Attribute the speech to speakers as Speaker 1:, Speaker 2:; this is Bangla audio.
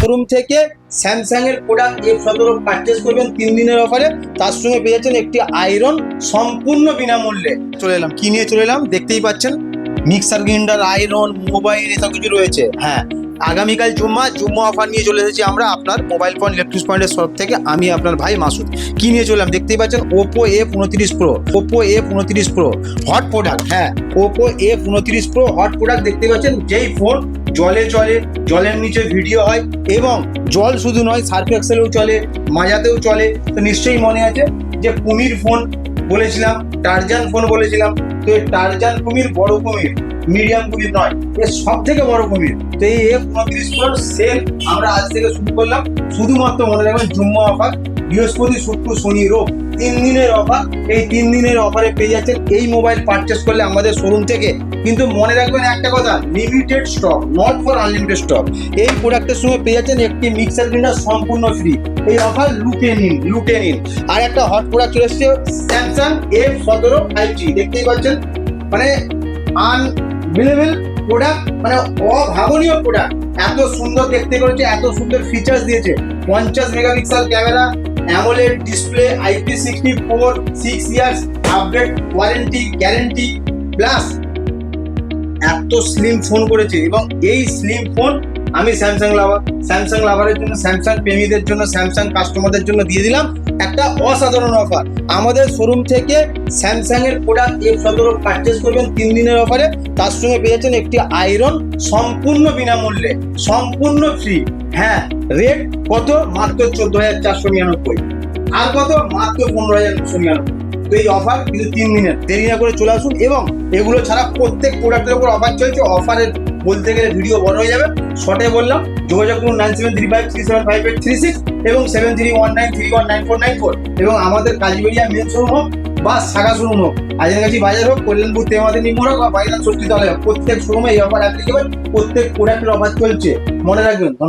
Speaker 1: শোরুম থেকে স্যামসাং এর প্রোডাক্ট এফ সতেরো পারচেস করবেন তিন দিনের অফারে তার সঙ্গে পেয়ে যাচ্ছেন একটি আয়রন সম্পূর্ণ বিনামূল্যে। চলে এলাম, কি নিয়ে চলে এলাম? দেখতেই পাচ্ছেন মিক্সার গ্রাইন্ডার আয়রন মোবাইল এসব কিছু রয়েছে। হ্যাঁ আগামীকাল জুম্মা জুম্মা অফার নিয়ে চলে এসেছি আমরা আপনার মোবাইল ফোন ইলেকট্রিক পয়েন্টের সব থেকে। আমি আপনার ভাই মাসুদ। কি নিয়ে চললাম দেখতেই পাচ্ছেন ওপো এফ উনত্রিশ প্রো ওপো এফ উনত্রিশ প্রো হট প্রোডাক্ট হ্যাঁ ওপো এফ উনত্রিশ প্রো হট প্রোডাক্ট দেখতে পাচ্ছেন, যেই ফোন জলে চলে, জলের নিচে ভিডিও হয় এবং জল শুধু নয়, সার্ফ এক্সেলেও চলে, মাজাতেও চলে। তো নিশ্চয়ই মনে আছে যে কুমির ফোন বলেছিলাম, টারজান ফোন বলেছিলাম। তো এই টারজান কুমির বড় কুমির, মিডিয়াম কুমির নয় এর সব থেকে বড় কুমির। তো এই এফ উনত্রিশ প্রোর সেল আমরা আজ থেকে শুরু করলাম। শুধুমাত্র মনে রাখবেন জুম্মা অফার, বৃহস্পতি, শুক্র, শনি রোগ তিন দিনের অফার এই তিন দিনের অফারে পেয়ে যাচ্ছেন এই মোবাইল পারচেস করলে আমাদের শোরুম থেকে। কিন্তু মনে রাখবেন একটা কথা limited stock not for unlimited stock এই প্রোডাক্টের সঙ্গে পেয়ে যাচ্ছেন একটি মিক্সার গ্রাইন্ডার সম্পূর্ণ ফ্রি এই অফার লুটে নিন লুটে নিন। আর একটা হট প্রোডাক্ট চলে এসছে স্যামসাং এফ সতেরো ফাইভ জি দেখতেই পাচ্ছেন মানে আনবিলেবল প্রোডাক্ট মানে অভাবনীয় প্রোডাক্ট এত সুন্দর দেখতে করেছে, এত সুন্দর ফিচার্স দিয়েছে। পঞ্চাশ megapixel camera AMOLED display IP sixty four six years update warranty guarantee plus এত স্লিম ফোন করেছে এবং এই স্লিম ফোন আমি স্যামসাং লাভার স্যামসাং লাভারের জন্য স্যামসাং প্রেমীদের জন্য স্যামসাং কাস্টমারদের জন্য দিয়ে দিলাম একটা অসাধারণ অফার আমাদের শোরুম থেকে স্যামসাং এর প্রোডাক্ট এফ সতেরো পারচেস করবেন তিন দিনের অফারে তার সঙ্গে পেয়েছেন একটি আয়রন সম্পূর্ণ বিনামূল্যে, সম্পূর্ণ ফ্রি হ্যাঁ রেট কত? মাত্র চোদ্দ হাজার চারশো নিরানব্বই। আর কত? মাত্র পনেরো হাজার নশো নিরানব্বই। তো এই অফার কিন্তু তিন দিনের। দেরি না করে চলে আসুন এবং এগুলো ছাড়া প্রত্যেক প্রোডাক্টের উপর অফার চলছে। অফারের বলতে গেলে ভিডিও বড় হয়ে যাবে। শর্টে বললাম, যোগাযোগ করুন nine seven three five three seven five eight three six এবং seven three one nine three one nine four nine four এবং আমাদের কাজবেরিয়া মেন শোরুম হোক বা শাখা শোরুম হোক আজেরগাছি বাজার হোক, কল্যাণপুর, তেমাদের নিম্ন হোক বা বাইরান শক্তি তলে হোক, প্রত্যেক শোরুমে এই অফার অ্যাপ্লিকেবল প্রত্যেক প্রোডাক্টের অফার চলছে। মনে রাখবেন, ধন্যবাদ।